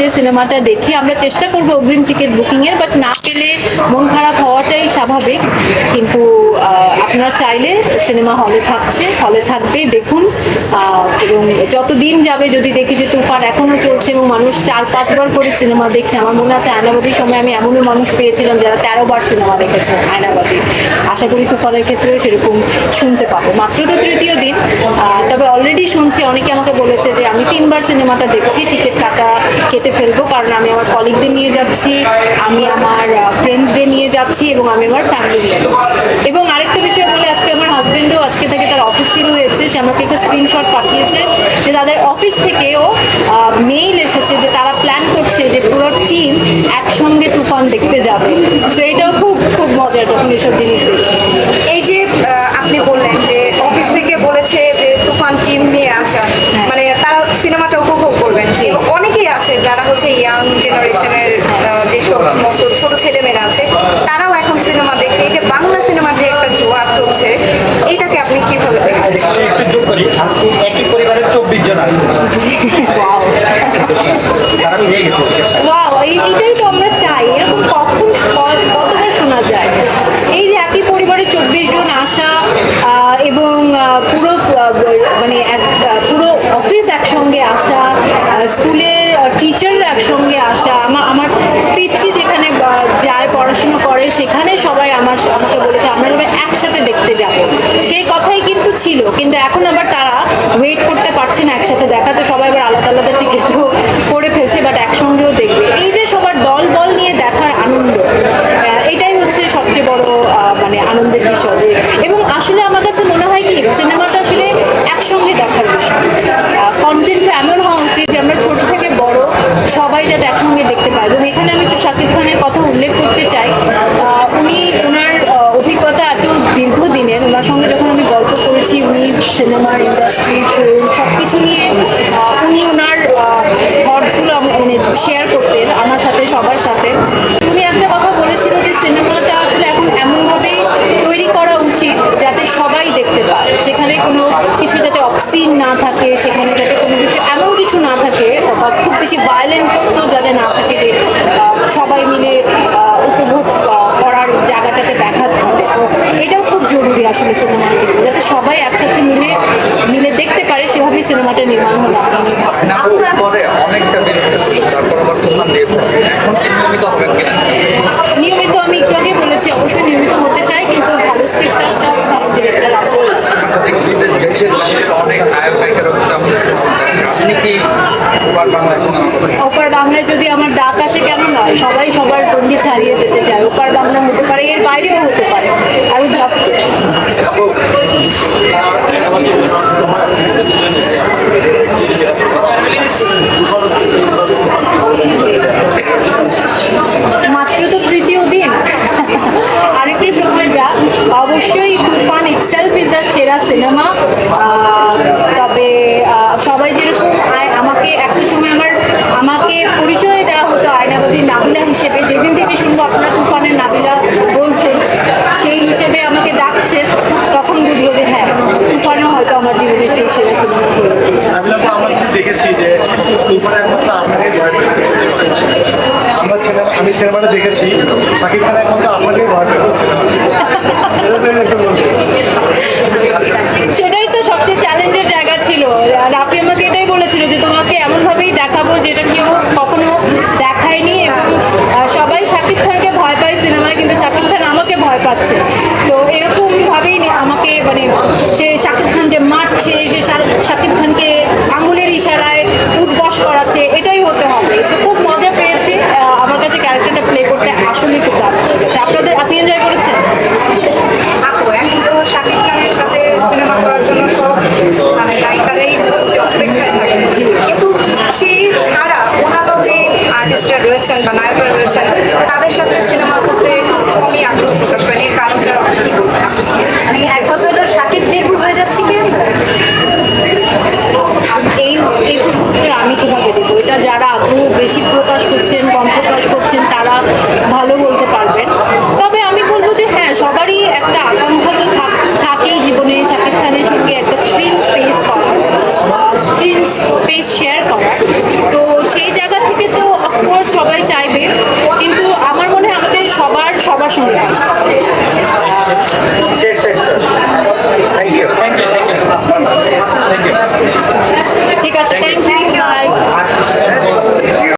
ধীরে সিনেমাটা দেখি আমরা চেষ্টা করব অগ্রিম টিকিট বুকিংয়ের বাট না পেলে মন খারাপ হওয়াটাই স্বাভাবিক। কিন্তু আপনারা চাইলে সিনেমা হলে থাকছে, হলে থাকবে দেখুন। এবং যত দিন যাবে যদি দেখি যে তুফান এখনও চলছে এবং মানুষ চার, পাঁচবার করে সিনেমা দেখছে, আমার মনে আছে আয়নাবাজির সময় আমি এমনও মানুষ পেয়েছিলাম যারা তেরো বার সিনেমা দেখেছে আয়নাবাজি। আশা করি তুফানের ক্ষেত্রেও সেরকম শুনতে পাবো। মাত্র তো তৃতীয় দিন তবে অলরেডি শুনছি, অনেকে আমাকে বলেছে যে আমি তিনবার সিনেমাটা দেখছি, টিকিট কাটা কেটে ফেলব, কারণ আমি আমার কলিগদের নিয়ে যাচ্ছি, আমি আমার ফ্রেন্ডসদের নিয়ে যাচ্ছি, এবং আমি আমার ফ্যামিলি নিয়ে যাচ্ছি। এবং আরেকটা বিষয় বলে আজকে আমার হাজব্যান্ডও আজকে থেকে তার অফিস শুরু হয়েছে। সে আমাকে একটা স্ক্রিনশট পাঠিয়েছে যে তাদের অফিস থেকেও মেইল এসেছে যে তারা প্ল্যান করছে যে পুরো টিম একসঙ্গে তুফান দেখতে যাবে। সো এটাও খুব খুব মজার যখন এসব জিনিস দেখি। এই যে আপনি বললেন যে অফিস থেকে বলেছে যে তুফান টিম নিয়ে আসা। মানে তারা সিনেমাটা উপভোগ করবেন। অনেকেই আছে যারা হচ্ছে ইয়াং জেনারেশনের যেসব সমস্ত ছোট ছেলেমেয়েরা আছে তারাও এখন সিনেমা দেখছে। এই যে বাংলা সিনেমার যে একটা জোয়ার চলছে এটাকে আপনি কীভাবে দেখছেন একটু যোগ করি আজকে একই পরিবারের চব্বিশ জন আছে তারা মিলে গেছে ওয়াও এই এটাই তো আমরা চাই এরকম কখন ক- কতবার শোনা যায় এই যে একই পরিবারের চব্বিশ জন আসা আহ, এবং আহ, পুরো আহ, মানে এক- আহ, পুরো অফিস একসঙ্গে আসা আহ, স্কুলের টিচাররা একসঙ্গে আসা আমার আমার পিচ্ছি যেখানে আহ, যায় পড়াশোনা করে সেখানে সবাই আমার আমাকে বলেছে আমরা সবাই একসাথে দেখতে যাব সেই কথাই কিন্তু ছিল কিন্তু এখন আবার তারা ওয়েট করতে পারছে না একসাথে দেখা তো সবাই আবার আলাদা আলাদা টিকিটও করে ফেলছে বাট একসঙ্গেও দেখবে এই যে সবার দল বল নিয়ে দেখার আনন্দ আহ, এটাই হচ্ছে সবচেয়ে বড় আহ, মানে আনন্দের বিষয় যে এবং আসলে আমার কাছে মনে হয় কি সিনেমাটা আসলে একসঙ্গে দেখার বিষয় কন্টেন্টটা এমন হওয়া উচিত যে আমরা ছোট থেকে বড় সবাই যাতে একসঙ্গে দেখতে পাই এবং এখানে আমি একটু শাকিব খানের কথা উল্লেখ করতে চাই আহ, উনি ওনার আহ, অভিজ্ঞতা এত দীর্ঘদিনের ওনার সঙ্গে যখন আমি গল্প করেছি উনি সিনেমার ইন্ডাস্ট্রি ফিল্ম সব কিছু নিয়ে উনি ওনার থটসগুলো মানে শেয়ার করতেন আমার সাথে, সবার সাথে। উনি একটা কথা বলেছিল যে সিনেমাটা আসলে এখন এমনভাবেই তৈরি করা উচিত যাতে সবাই দেখতে পায়। সেখানে কোনো কিছু যাতে অক্সিন না থাকে, সেখানে যাতে কোনো কিছু এমন কিছু না থাকে খুব বেশি ভায়োলেন্ট যাতে না থাকে যে সবাই মিলে উপভোগ করার জায়গাটাতে ব্যাঘাত ঘটে। তো এটাও খুব জরুরি আসলে সিনেমার যাতে সবাই একসাথে মিলে মিলে দেখতে পারে সেভাবেই সিনেমাটা নির্মাণ হলো অনেকটা তারপর আবার নিয়মিত আমি একটু আগে বলেছি অবশ্যই নিয়মিত হতে চাই কিন্তু ভালো স্ক্রিপ্ট আসতে হবে ভালো ডিরেক্টর ওপার বাংলায় যদি আমার ডাক আসে কেন নয় সবাই সবার গন্ডি ছাড়িয়ে যেতে চায়। ওপার বাংলা হতে পারে এর বাইরেও হতে পারে। আমি c'est বেশি প্রকাশ করছেন, কম প্রকাশ করছেন, তারা ভালো বলতে পারবেন। তবে আমি বলব যে হ্যাঁ সবারই